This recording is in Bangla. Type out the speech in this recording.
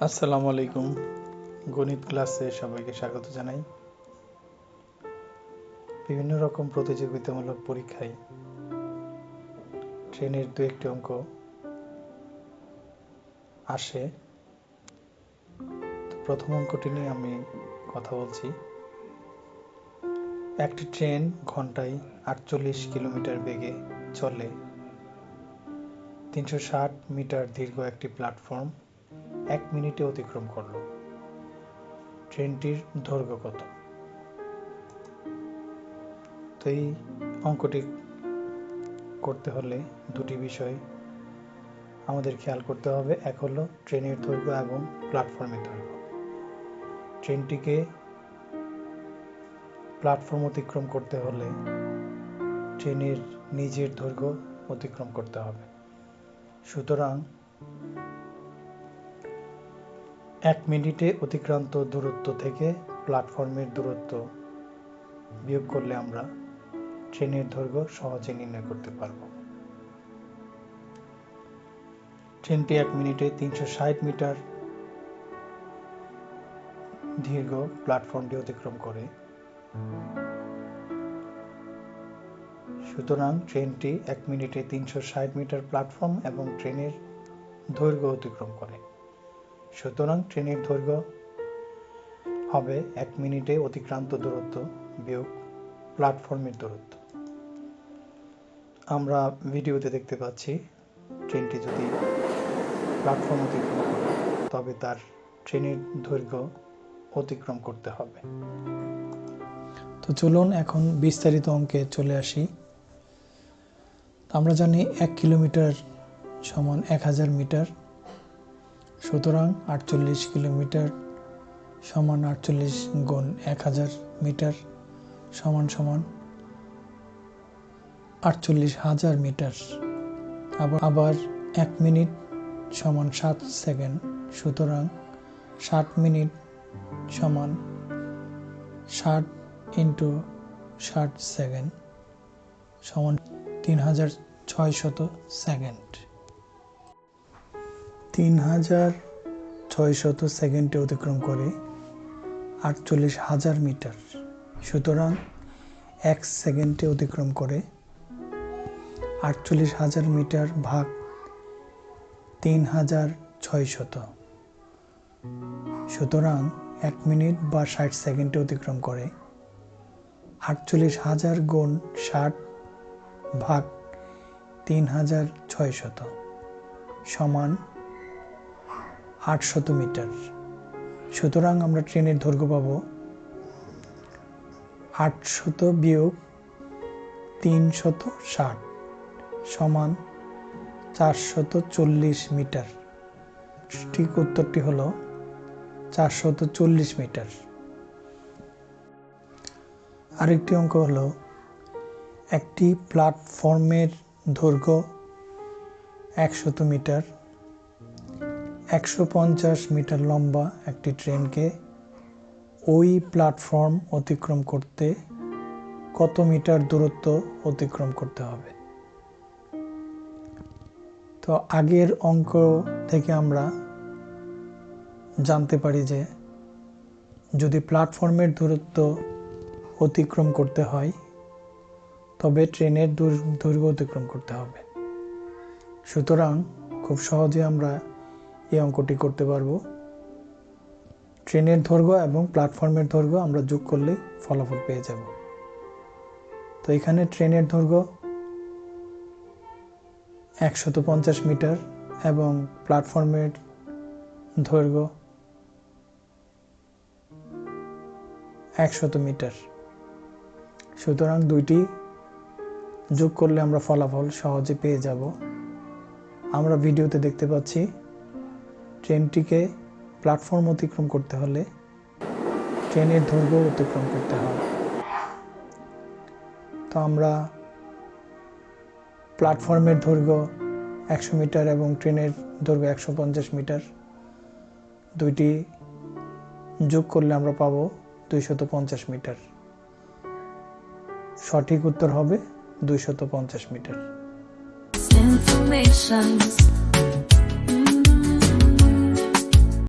আসসালামু আলাইকুম। গণিত ক্লাসে সবাইকে স্বাগত জানাই। বিভিন্ন রকম প্রতিযোগিতামূলক পরীক্ষায় ট্রেনের দু একটি অঙ্ক আসে। প্রথম অঙ্কটি নিয়ে আমি কথা বলছি। একটি ট্রেন ঘন্টায় আটচল্লিশ কিলোমিটার বেগে চলে। তিনশো ষাট মিটার দীর্ঘ একটি প্ল্যাটফর্ম এক মিনিটে অতিক্রম করল। ট্রেনটির দৈর্ঘ্য কত তো এই অঙ্কটি করতে হলে দুটি বিষয় আমাদের খেয়াল করতে হবে। এক হলো ট্রেনের দৈর্ঘ্য এবং প্ল্যাটফর্মের দৈর্ঘ্য। ট্রেনটিকে প্ল্যাটফর্ম অতিক্রম করতে হলে ট্রেনের নিজের দৈর্ঘ্য অতিক্রম করতে হবে। সুতরাং এক মিনিটে অতিক্রান্ত দূরত্ব থেকে প্ল্যাটফর্মের দূরত্ব বিয়োগ করলে আমরা ট্রেনের দৈর্ঘ্য সহজে নির্ণয় করতে পারব। ট্রেনটি এক মিনিটে তিনশো ষাট মিটার দীর্ঘ প্ল্যাটফর্মটি অতিক্রম করে সুতরাং ট্রেনটি এক মিনিটে তিনশো ষাট মিটার প্ল্যাটফর্ম এবং ট্রেনের দৈর্ঘ্য অতিক্রম করে। সুতরাং ট্রেনের দৈর্ঘ্য হবে এক মিনিটে অতিক্রান্ত দূরত্ব বিয়োগ প্ল্যাটফর্মের দূরত্ব। আমরা ভিডিওতে দেখতে পাচ্ছি, ট্রেনটি যদি প্ল্যাটফর্ম অতিক্রম করে, তবে তার ট্রেনের দৈর্ঘ্য অতিক্রম করতে হবে। তো চলুন এখন বিস্তারিত অঙ্কে চলে আসি। আমরা জানি এক কিলোমিটার সমান এক হাজার মিটার, সুতরাং আটচল্লিশ কিলোমিটার সমান আটচল্লিশ গুণ এক হাজার মিটার সমান সমান আটচল্লিশ হাজার মিটার। আবার আবার এক মিনিট সমান সাত সেকেন্ড, সুতরাং ষাট মিনিট সমান ষাট ইন্টু ষাট সেকেন্ড সমান তিন হাজার ছয়শত সেকেন্ড তিন হাজার ছয়শত সেকেন্ডে অতিক্রম করে আটচল্লিশ হাজার মিটার। সুতরাং এক সেকেন্ডে অতিক্রম করে আটচল্লিশ হাজার মিটার ভাগ তিন হাজার ছয়শত। সুতরাং এক মিনিট বা ষাট সেকেন্ডে অতিক্রম করে আটচল্লিশ হাজার গুণ ষাট ভাগ তিন হাজার ছয়শত সমান আটশত মিটার। সুতরাং আমরা ট্রেনের দৈর্ঘ্য পাব আটশত বিয়োগ তিনশত ষাট সমান চারশত চল্লিশ মিটার। ঠিক উত্তরটি হল চারশত চল্লিশ মিটার। আরেকটি অঙ্ক হলো, একটি প্ল্যাটফর্মের দৈর্ঘ্য একশত মিটার, একশো পঞ্চাশ মিটার লম্বা একটি ট্রেনকে ওই প্ল্যাটফর্ম অতিক্রম করতে কত মিটার দূরত্ব অতিক্রম করতে হবে। তো আগের অঙ্ক থেকে আমরা জানতে পারি যে, যদি প্ল্যাটফর্মের দূরত্ব অতিক্রম করতে হয়, তবে ট্রেনের দৈর্ঘ্য অতিক্রম করতে হবে। সুতরাং খুব সহজে আমরা এই অঙ্কটি করতে পারব। ট্রেনের দৈর্ঘ্য এবং প্ল্যাটফর্মের দৈর্ঘ্য আমরা যোগ করলে ফলাফল পেয়ে যাব। তো এখানে ট্রেনের দৈর্ঘ্য একশত পঞ্চাশ মিটার এবং প্ল্যাটফর্মের দৈর্ঘ্য একশত মিটার। সুতরাং দুইটি যোগ করলে আমরা ফলাফল সহজে পেয়ে যাব। আমরা ভিডিওতে দেখতে পাচ্ছি ট্রেনটিকে প্ল্যাটফর্ম অতিক্রম করতে হলে ট্রেনের দৈর্ঘ্য অতিক্রম করতে হবে তো আমরা প্ল্যাটফর্মের দৈর্ঘ্য একশো মিটার এবং ট্রেনের দৈর্ঘ্য একশো পঞ্চাশ মিটার দুইটি যোগ করলে আমরা পাবো দুইশত পঞ্চাশ মিটার। সঠিক উত্তর হবে দুইশত পঞ্চাশ মিটার।